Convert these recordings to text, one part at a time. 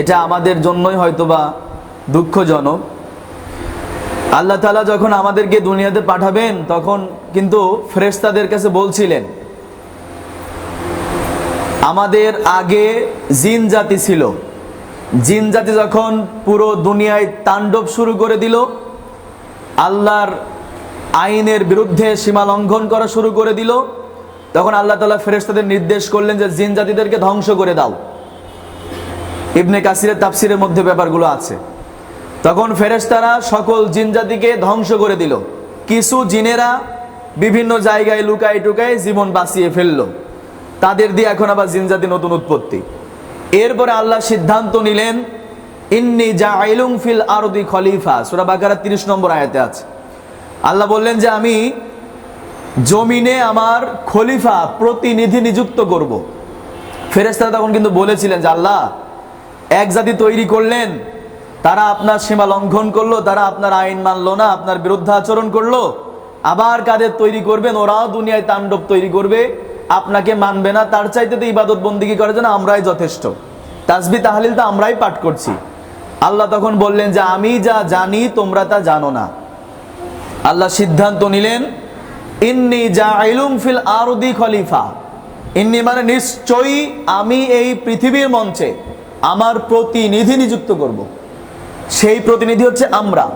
এটা আমাদের জন্যই হয়তোবা দুঃখজনক। আল্লাহ তালা যখন আমাদেরকে দুনিয়াতে পাঠাবেন, তখন কিন্তু ফেরেশতাদের কাছে বলছিলেন, আমাদের আগে জিন জাতি ছিল। জিন জাতি যখন পুরো দুনিয়ায় তাণ্ডব শুরু করে দিল, আল্লাহর আইনের বিরুদ্ধে সীমা লঙ্ঘন করা শুরু করে দিল, তখন আল্লাহ তালা ফেরেশতাদের নির্দেশ করলেন যে, জিন জাতিদেরকে ধ্বংস করে দাও। ইবনে কাসিরের তাফসিরের মধ্যে ব্যাপারগুলো আছে। তখন ফেরেশতারা সকল জিন জাতিকে ধ্বংস করে দিল। কিছু জিনেরা বিভিন্ন জায়গায় লুকায় টুকায় জীবন বাঁচিয়ে ফেলল। তাদের দিয়ে এখন আবার জিন জাতি নতুন উৎপত্তি। এরপরে আল্লাহ সিদ্ধান্ত নিলেন, ইন্নি জাইলুম ফিল আরদি খলিফা। সূরা বাকারা 30 নম্বর আয়াতে আছে। আল্লাহ বললেন যে, আমি জমিনে আমার খলিফা প্রতিনিধি নিযুক্ত করব। ফেরেশতারা তখন কিন্তু বলেছিলেন যে, আল্লাহ এক জাতি তৈরি করলেন, তারা আপনার সীমা লঙ্ঘন করল, তারা আপনার আইন মানলো না, আপনার বিরুদ্ধে আচরণ করল, আবার কাদের তৈরি করবেন? ওরাও দুনিয়ায় তাণ্ডব তৈরি করবে, আপনাকে মানবে না, তার চাইতে তো ইবাদত বন্দিগি করার জন্য আমরাই যথেষ্ট। তাসবি তাহলিল তো আমরাই পাঠ করছি। আল্লাহ তখন বললেন যে, আমি যা জানি, তোমরা তা জানো না। আল্লাহ সিদ্ধান্ত নিলেন, ইন্নি জাইলুম ফিল আরদি খলিফা। ইন্নি মানে নিশ্চয়ই আমি এই পৃথিবীর মঞ্চে আমার প্রতিনিধি নিযুক্ত করব। সেই প্রতিনিধি হচ্ছে আমরা।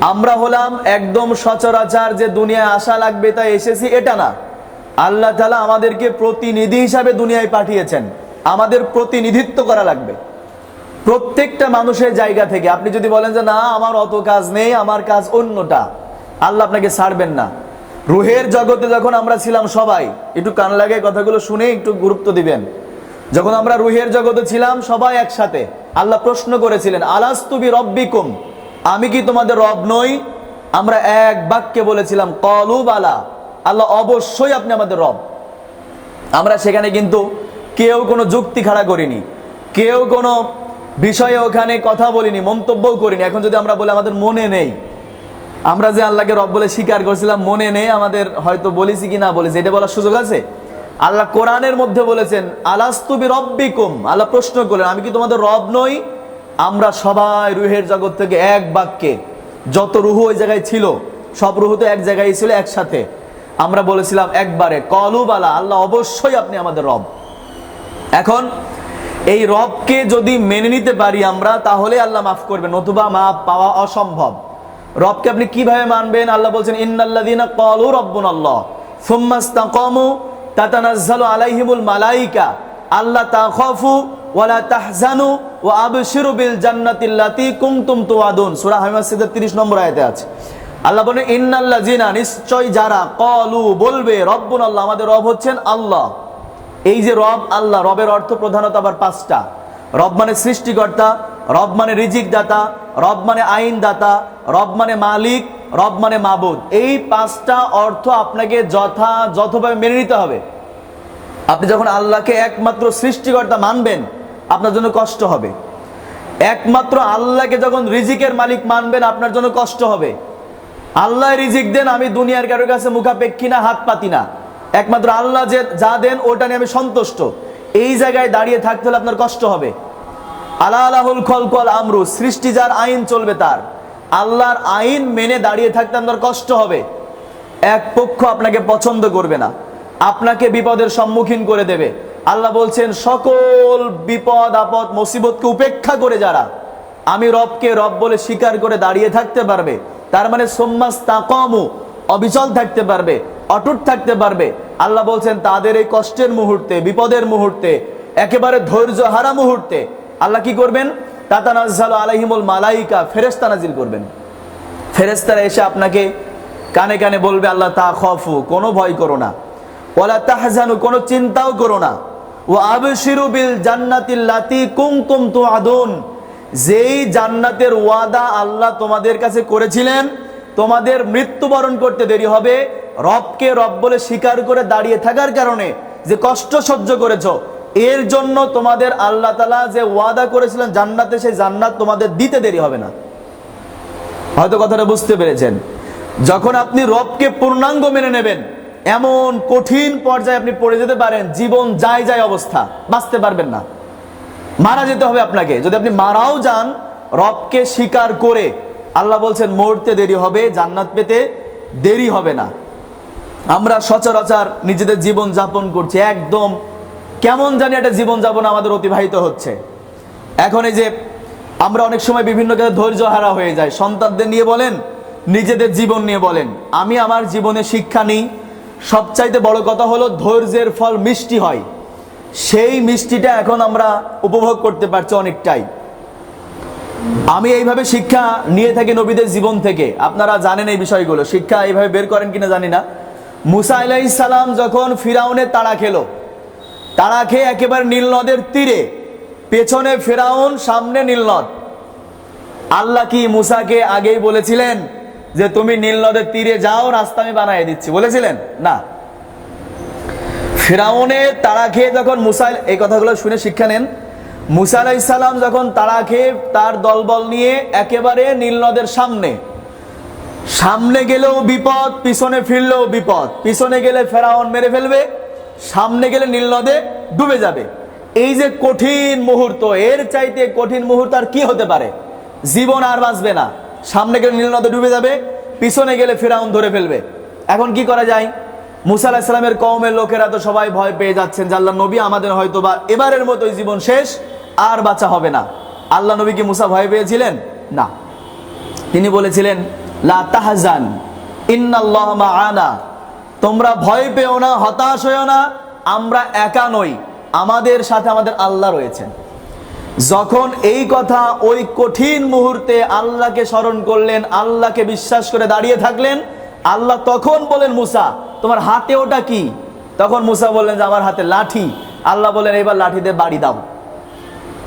আমরা হলাম একদম সচরাচার যে দুনিয়ায় আসা লাগবে তাই এসেছি, এটা না। আল্লাহ তালা আমাদেরকে প্রতিনিধি হিসাবে দুনিয়ায় পাঠিয়েছেন। আমাদের প্রতিনিধিত্ব করা লাগবে। প্রত্যেকটা মানুষের জায়গা থেকে। আপনি যদি বলেন যে, না, আমার অত কাজ নেই, আমার কাজ অন্যটা। আল্লাহ আপনাকে ছাড়বেন না। রুহের জগতে যখন আমরা ছিলাম সবাই, একটু কান লাগে কথাগুলো শুনে একটু গুরুত্ব দিবেন। যখন আমরা রুহের জগতে ছিলাম, সবাই একসাথে। আল্লাহ প্রশ্ন করেছিলেন আলাস্তুবি রব্বিকুম আমি কি তোমাদের রব নই? আমরা এক বাক্যে বলেছিলাম কলুব আলা আল্লাহ, অবশ্যই আপনি আমাদের রব। আমরা সেখানে কিন্তু কেউ কোনো যুক্তি খাড়া করিনি। কেউ কোনো বিষয়ে ওখানে কথা বলিনি, মন্তব্যও করিনি। এখন যদি আমরা বলি, আমাদের মনে নেই। আমরা যে আল্লাহকে রব বলে স্বীকার করছিলাম, মনে নেই। আমাদের হয়তো বলেছি কি না বলেছি, এটা বলার সুযোগ আছে? আল্লাহ কোরআনের মধ্যে বলেছেন আলাস্তুবি রব্বিকুম আল্লাহ প্রশ্ন করলেন, আমি কি তোমাদের রব নই? আমরা সবাই রুহের জগৎ থেকে এক বাক্যে, যত রুহু ওই জায়গায় ছিল, সব রুহু তো এক জায়গায় ছিল একসাথে। আমরা বলেছিলাম একবারে কলুবালা আল্লাহ অবশ্যই আপনি আমাদের রব। এখন, এই রবকে যদি মেনে নিতে পারি আমরা, তাহলে আল্লাহ মাফ করবেন নতুবা মাফ পাওয়া অসম্ভব। রবকে আপনি কীভাবে মানবেন? আল্লাহ বলছেন, ইন্নাল্লাযীনা ক্বালু রাব্বুনাল্লাহ, সুম্মা ইসতাকামু তাতানাজ্জালু আলাইহিমুল মালাইকা আল্লাহ তাখাফু ওয়ালা তাহজানু ওয়া আবশিরু বিল জান্নাতিল্লাতী কুনতুম তুআদুন সূরা হামিদ 30 নম্বর আয়াতে আছে। আল্লাহ বলেন, ইন্নাল্লাযীনা নিশ্চয় যারা ক্বালু বলবে রব্বুনাল্লাহ আমাদের রব হচ্ছেন আল্লাহ। এই যে রব, আল্লাহ, রবের অর্থ প্রধানত আবার পাঁচটা। রব মানে সৃষ্টিকর্তা, রব মানে রিজিক দাতা রব মানে আইন দাতা রব মানে মালিক, রব মানে মাবুদ। এই পাঁচটা অর্থ আপনাকে যথাযথভাবে মেনে নিতে হবে। আপনি যখন আল্লাহকে একমাত্র সৃষ্টিকর্তা মানবেন, আপনার জন্য কষ্ট হবে। একমাত্র আল্লাহকে যখন রিজিকের মালিক মানবেন, আপনার জন্য কষ্ট হবে। আল্লাহ রিজিক দেন, আমি দুনিয়ার কারোর কাছে মুখাপেক্ষী না, হাত পাতি না। একমাত্র আল্লাহ যে, যা দেন, ওটা নিয়ে আমি সন্তুষ্ট। এই জায়গায় দাঁড়িয়ে থাকতে হলে আপনার কষ্ট হবে। আল্লাহ আলাহুল খলকল আমরু, সৃষ্টি যার আইন চলবে তার। আল্লাহর আইন মেনে দাঁড়িয়ে থাকতে আপনার কষ্ট হবে। এক পক্ষ আপনাকে পছন্দ করবে না। আপনাকে বিপদের সম্মুখীন করে দেবে। আল্লাহ বলছেন, সকল বিপদ, আপদ, মুসিবতকে উপেক্ষা করে যারা, আমি রবকে রব বলে স্বীকার করে দাঁড়িয়ে থাকতে পারবে। তার মানে সোম্মাস তাকমু অবিচল থাকতে পারবে, অটুট থাকতে পারবে। আল্লাহ বলছেন, তাদের এই কষ্টের মুহূর্তে, বিপদের মুহূর্তে, একেবারে ধৈর্য হারা মুহূর্তে আল্লাহ কি করবেন? তাতানাজ্জাল আলাইহিমুল মালাইকা ফেরেস্তা নাজিল করবেন। ফেরেস্তারা এসে আপনাকে কানে কানে বলবে, আল্লাহ, তা খফু, কোনো ভয় করো না। ওলা তাহজানু, কোনো চিন্তাও করো না। ও আবশিরু বিল জান্নাতিল্লাতি কুমতুম তুআদুন। যেই জান্নাতের ওয়াদা আল্লাহ তোমাদের কাছে করেছিলেন, তোমাদের মৃত্যুবরণ করতে দেরি হবে। রবকে রব বলে স্বীকার করে দাঁড়িয়ে থাকার কারণে যে কষ্ট সহ্য করেছ এর জন্য তোমাদের আল্লাহ তালা যে ওয়াদা করেছিলেন জান্নাতে, সেই জান্নাত তোমাদের দিতে দেরি হবে না। হয়তো কথাটা বুঝতে পেরেছেন। যখন আপনি রবকে পূর্ণাঙ্গ মেনে নেবেন, এমন কঠিন পর্যায়ে আপনি পড়ে যেতে পারেন, জীবন যায় যায় অবস্থা, বাঁচতে পারবেন না। মারা যেতে হবে আপনাকে। যদি আপনি মারাও যান, রবকে স্বীকার করে আল্লাহ বলছেন, মরতে দেরি হবে, জান্নাত পেতে দেরি হবে না। আমরা সচরাচর নিজেদের জীবন যাপন করছি, একদম কেমন জানি একটা জীবন যাপন আমাদের অতিবাহিত হচ্ছে। এখন এই যে আমরা অনেক সময় বিভিন্ন ক্ষেত্রে ধৈর্য হারা হয়ে যায় সন্তানদের নিয়ে বলেন, নিজেদের জীবন নিয়ে বলেন। আমি আমার জীবনে শিক্ষা নিই। সবচাইতে বড় কথা হলো ধৈর্যের ফল মিষ্টি হয়। সেই মিষ্টিটা এখন আমরা উপভোগ করতে পারছি অনেকটাই। আমি এইভাবে শিক্ষা নিয়ে থাকি নবীদের জীবন থেকে। আপনারা জানেন এই বিষয়গুলো। শিক্ষা এইভাবে বের করেন কিনা জানি না। মুসা আলাইহিস সালাম যখন ফিরাউনের তাড়া খেলো তাড়া খেয়ে একেবারে নীল নদের তীরে। পেছনে ফেরাউন, সামনে নীলনদ আল্লাহ কি মুসাকে আগেই বলেছিলেন যে তুমি নীল নদের তীরে যাও, রাস্তা আমি বানিয়ে দিচ্ছি? বলেছিলেন? না। ফেরাউনের তারা খেয়ে যখন মুসা এই কথাগুলো শুনে শিক্ষা নেন, মুসা আলাইসাল্লাম যখন তারা খেয়ে তার দলবল নিয়ে একেবারে নীল নদের সামনে সামনে গেলেও বিপদ, পিছনে ফিরলেও বিপদ। পিছনে গেলে ফেরাউন মেরে ফেলবে সামনে গেলে নীল নদে ডুবে যাবে। এই যে কঠিন মুহূর্ত, এর চাইতে কঠিন মুহূর্ত আর কি হতে পারে? জীবন আর বাঁচবে না। সামনে গেলে নীল নদে ডুবে যাবে, পিছনে গেলে ফেরাউন ধরে ফেলবে। এখন কি করা যায়? মুসা আলাহিসাল্লামের কওমের লোকেরা তো সবাই ভয় পেয়ে যাচ্ছেন আল্লাহ নবী আমাদের হয়তো বা এবারের মতোই জীবন শেষ, আর বাঁচা হবে না। আল্লাহ নবী কি মুসা ভয় পেয়েছিলেন? না। তিনি বলেছিলেন, লা তাহজান, ইন্নাল্লাহ মাআনা। তোমরা ভয় পেও না, হতাশ হয়েও না, আমরা একা নই, আমাদের সাথে আমাদের আল্লাহ রয়েছেন। যখন এই কথা ওই কঠিন মুহূর্তে আল্লাহকে স্মরণ করলেন, আল্লাহকে বিশ্বাস করে দাঁড়িয়ে থাকলেন, আল্লাহ তখন বলেন, মুসা, তোমার হাতে ওটা কি? তখন মুসা বললেন যে, আমার হাতে লাঠি। আল্লাহ বলেন এবার লাঠিতে বাড়ি দাও।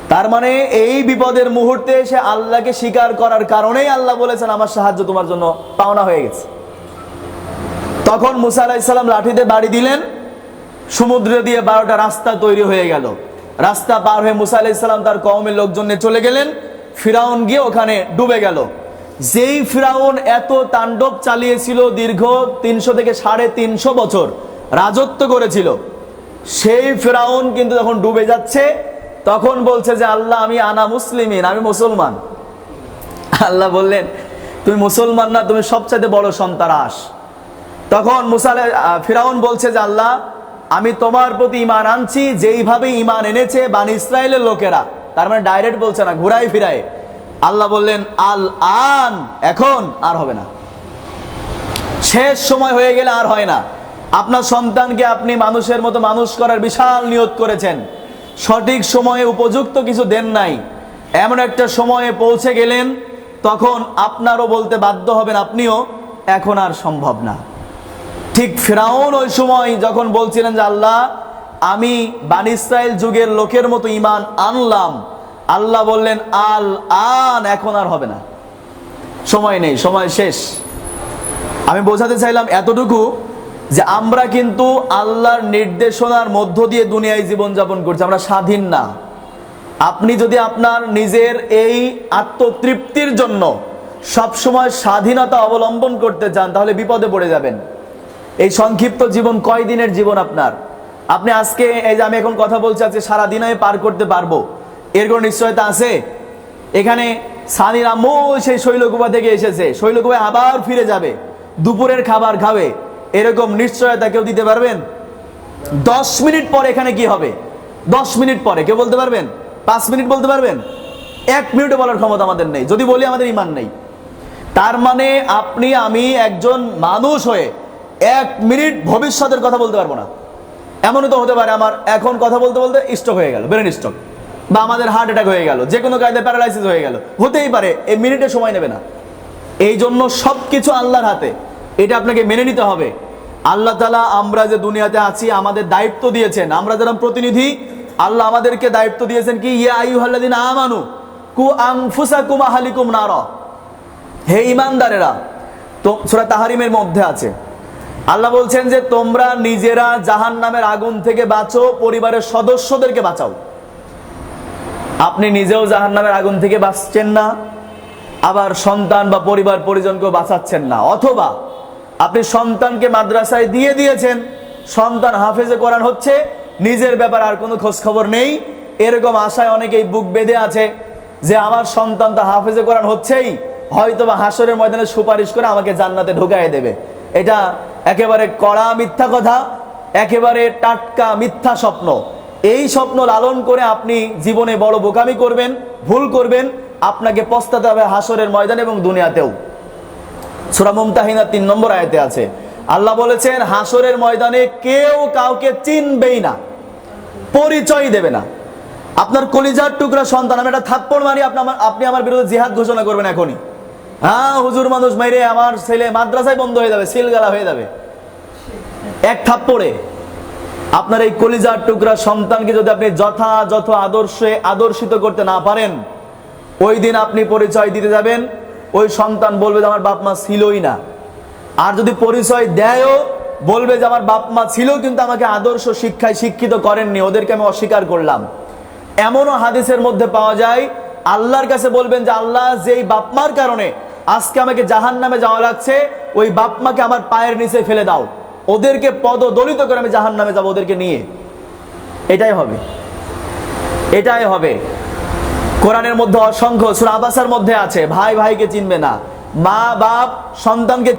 তার মানে এই বিপদের মুহূর্তে এসে আল্লাহকে স্বীকার করার কারণেই আল্লাহ বলেছেন, আমার সাহায্য তোমার জন্য পাওনা হয়ে গেছে। তখন মুসা আলাইসাল্লাম লাঠিতে বাড়ি দিলেন। সমুদ্র দিয়ে বারোটা রাস্তা তৈরি হয়ে গেল। রাস্তা পার হয়ে মুসা আলাইসাল্লাম তার কওমের লোকজন চলে গেলেন। ফিরাউন গিয়ে ওখানে ডুবে গেল। যেই ফিরাউন এত তাণ্ডব চালিয়েছিল দীর্ঘ তিনশো থেকে সাড়ে তিনশো বছর রাজত্ব করেছিল, সেই ফিরাউন কিন্তু যখন ডুবে যাচ্ছে, তখন বলছে যে, আল্লাহ, আমি আনা মুসলিমিন, আমি মুসলমান। আল্লাহ বললেন, তুমি মুসলমান না, তুমি সবচাইতে বড় সন্তারাস তখন মুসালে ফিরাউন বলছে যে আল্লাহ, আমি তোমার প্রতি ইমান আনছি, যেইভাবে ইমান এনেছে বান ইসরায়েলের লোকেরা। তার মানে ডাইরেক্ট বলছে না ঘুরাই ফিরায়। আল্লাহ বললেন, আল আন, এখন আর হবে না। শেষ সময় হয়ে গেলে আর হয় না। আপনার সন্তানকে আপনি মানুষের মতো মানুষ করার বিশাল নিয়ত করেছেন। সঠিক সময়ে উপযুক্ত কিছু দেন নাই। এমন একটা সময়ে পৌঁছে গেলেন, তখন আপনারও বলতে বাধ্য হবেন আপনিও, এখন আর সম্ভব না। ঠিক ফেরাউন ওই সময় যখন বলছিলেন যে আল্লাহ, আমি বান যুগের লোকের মতো ইমান আনলাম, আল্লাহ বললেন, আল আন, এখন আর হবে না। সময় নেই, সময় শেষ। আমি বোঝাতে চাইলাম এতটুকু যে আমরা কিন্তু আল্লাহর নির্দেশনার মধ্য দিয়ে দুনিয়ায় জীবনযাপন করছি, আমরা স্বাধীন না। আপনি যদি আপনার নিজের এই আত্মতৃপ্তির জন্য সবসময় স্বাধীনতা অবলম্বন করতে চান, তাহলে বিপদে পড়ে যাবেন। এই সংক্ষিপ্ত জীবন কয় দিনের জীবন আপনার? আপনি আজকে, এই যে আমি এখন কথা বলছি, আজকে সারাদিন আমি পার করতে পারব। এর কোনো নিশ্চয়তা আছে? এখানে সানির আম্মু সেই শৈলকুপা থেকে এসেছে। শৈলকুপায় আবার ফিরে যাবে। দুপুরের খাবার খাবে। এরকম নিশ্চয়তা কেউ দিতে পারবেন? দশ মিনিট পরে এখানে কি হবে? দশ মিনিট পরে, কেউ বলতে পারবেন? পাঁচ মিনিট বলতে পারবেন? এক মিনিটও বলার ক্ষমতা আমাদের নেই। যদি বলি, আমাদের ইমান নেই। তার মানে আপনি, আমি একজন মানুষ হয়ে এক মিনিট ভবিষ্যতের কথা বলতে পারব না। এমনও তো হতে পারে আমার এখন কথা বলতে বলতে স্ট্রোক হয়ে গেল ব্রেন স্ট্রোক বা আমাদের হার্ট অ্যাটাক হয়ে গেল যে কোনো কায়দায় প্যারালাইসিস হয়ে গেল, হতেই পারে, এই মিনিটে সময় নেবে না। এই জন্য সব কিছু আল্লাহর হাতে, এটা আপনাকে মেনে নিতে হবে। আল্লাহ তালা আমরা যে দুনিয়াতে আছি, আমাদের দায়িত্ব দিয়েছেন। আমরা যারা প্রতিনিধি, আল্লাহ আমাদেরকে দায়িত্ব দিয়েছেন কি, ইয়া আইয়ুহাল্লাযিনা আমানু, কু আনফুসাকুম আহলিকুম নারা। হে ইমানদারেরা, তো সূরা তাহারিমের মধ্যে আছে। আল্লাহ বলছেন যে, তোমরা নিজেরা জাহান নামের আগুন থেকে বাঁচো, পরিবারের সদস্যদেরকে বাঁচাও। আপনি নিজেও জাহান নামের আগুন থেকে বাঁচছেন না, আবার সন্তান বা পরিবার পরিজনকেও বাঁচাচ্ছেন না। অথবা আপনি সন্তানকে মাদ্রাসায় দিয়ে দিয়েছেন, সন্তান হাফেজে কোরআন হচ্ছে, নিজের ব্যাপার আর কোনো খোঁজ খবর নেই। এরকম আশায় অনেকেই বুক বেঁধে আছে যে, আমার সন্তান তো হাফেজে কোরআন হচ্ছেই হয়তো বা হাসরের ময়দানে সুপারিশ করে আমাকে জান্নাতে ঢুকাই দেবে। এটা একেবারে কড়া মিথ্যা কথা, একেবারে টাটকা মিথ্যা স্বপ্ন। এই স্বপ্ন লালন করে আপনি জীবনে বড় বোকামি করবেন, ভুল করবেন, আপনাকে পস্তাতে হবে হাসরের ময়দান এবং দুনিয়াতেও। সুরা মুমতাহিনা তিন নম্বর আয়তে আছে, আল্লাহ বলেছেন, হাসরের ময়দানে কেউ কাউকে চিনবেই না, পরিচয় দেবে না। আপনার কলিজার টুকরা সন্তান, আমি একটা থাপ্পড় মারি, আপনি আমার বিরুদ্ধে জিহাদ ঘোষণা করবেন এখনই। হ্যাঁ হুজুর মানুষ মাইরে আমার ছেলে মাদ্রাসায় বন্ধ হয়ে যাবে, সিলগালা হয়ে যাবে। এক থাপ্পড়ে। আপনার এই কলিজার টুকরা সন্তানকে যদি আপনি যথাযথ আদর্শে আদর্শিত করতে না পারেন, ওই দিন আপনি পরিচয় দিতে যাবেন, ওই সন্তান বলবে যে, আমার বাপ মা ছিলই না। আর যদি পরিচয় দেয়ও, বলবে যে, আমার বাপ মা ছিল, কিন্তু আমাকে আদর্শ শিক্ষায় শিক্ষিত করেননি, ওদেরকে আমি অস্বীকার করলাম। এমনও হাদিসের মধ্যে পাওয়া যায়, আল্লাহর কাছে বলবেন যে, আল্লাহ যেই বাপ মার কারণে আজকে আমাকে জাহান নামে যাওয়া লাগছে, ওই বাপ মাকে আমার পায়ের নিচে ফেলে দাও। ওদেরকে পদ দলিত করে আমি জাহান নামে যাব, ওদেরকে নিয়ে। এটাই হবে। এটাই হবে। কোরআনের মধ্যে অসংখ্য সুরাবাসার মধ্যে আছে, ভাই ভাইকে চিনবে না। মা, বাপ, সন্তানকে